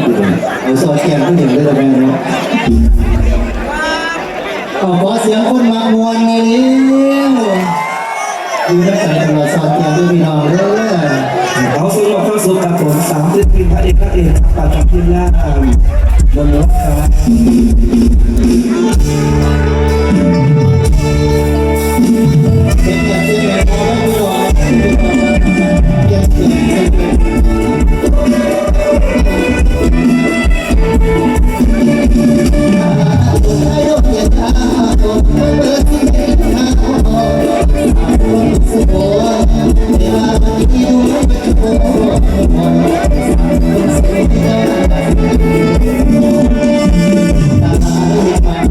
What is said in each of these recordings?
มันอยู่เอาซอเทียนผู้หญิงเลยแม่เนาะเอาขอเสียงคนมามวนเลยอยู่ในสายตลอดซอเทียนด้วยพี่น้องเด้อเอาสรุปเข้าสู่กับผมสามศิลปินพระเอกพระเอกปัจจุบันล่าบนรถครับ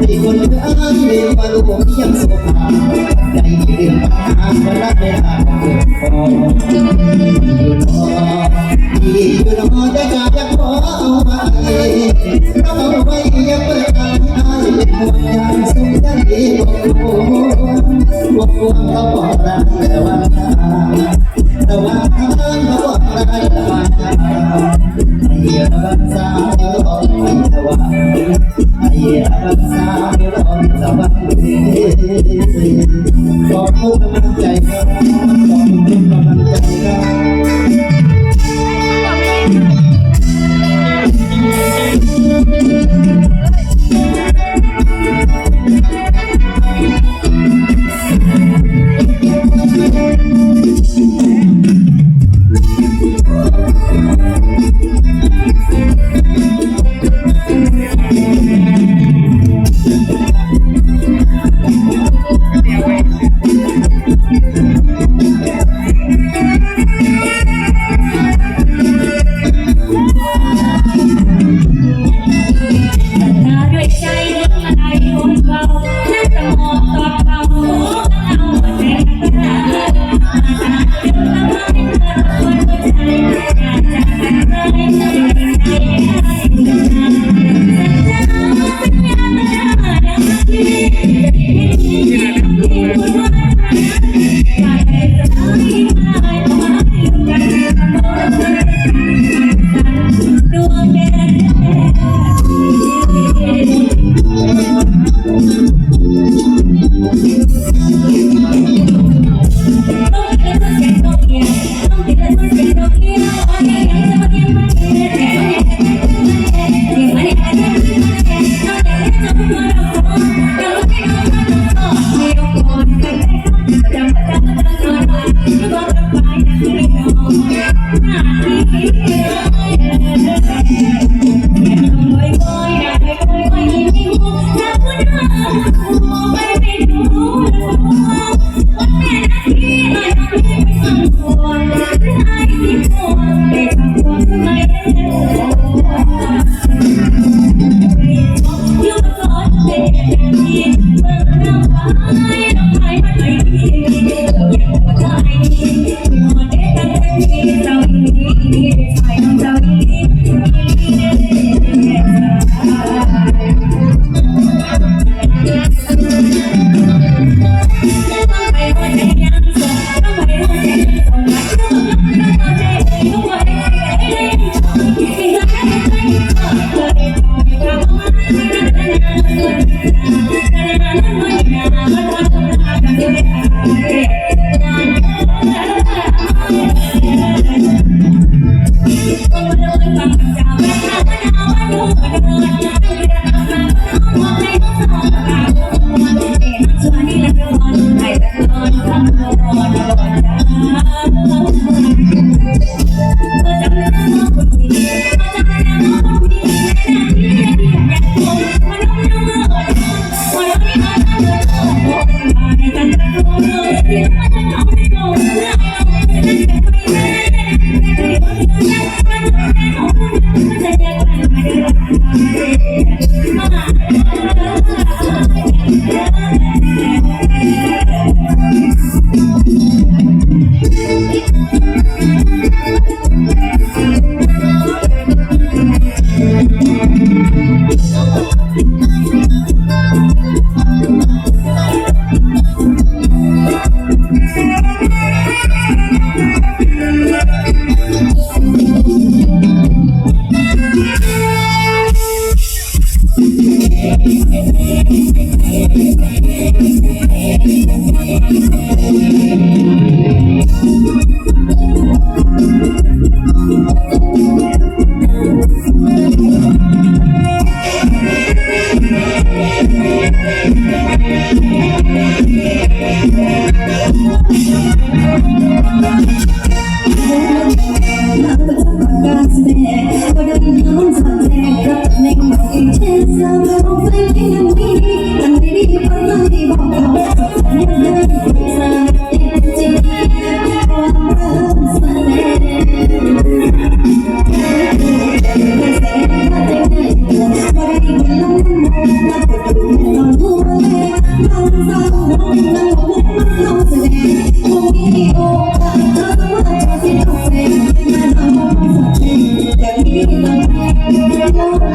ที่คนเดินเรียกว่าลูกยังโสภาใจเรียนปัญหามารักในทางเกิดพออยู่รอที่อยู่รอจะจากจะขอเอาไว้ต้องเอาไว้ย่าเปิดทางให้เป็นห่วงยามสุขใจบอกโอ้บอกโอ้เขาบอกรักแต่ว่าระหว่างทางระหว่างไรระหว่างทางไอ้เหี้ยรักษาเดี๋ยวรอไอ้ระหว่างไอ้เหี้ยรักษาเดี๋ยวรอระหว่า ขอบคุณกำลังใจครับขอบคุณกำลังใจครับ I'm Yeah. but I'm doing something happening. It is a moment in me, and maybe you're alive.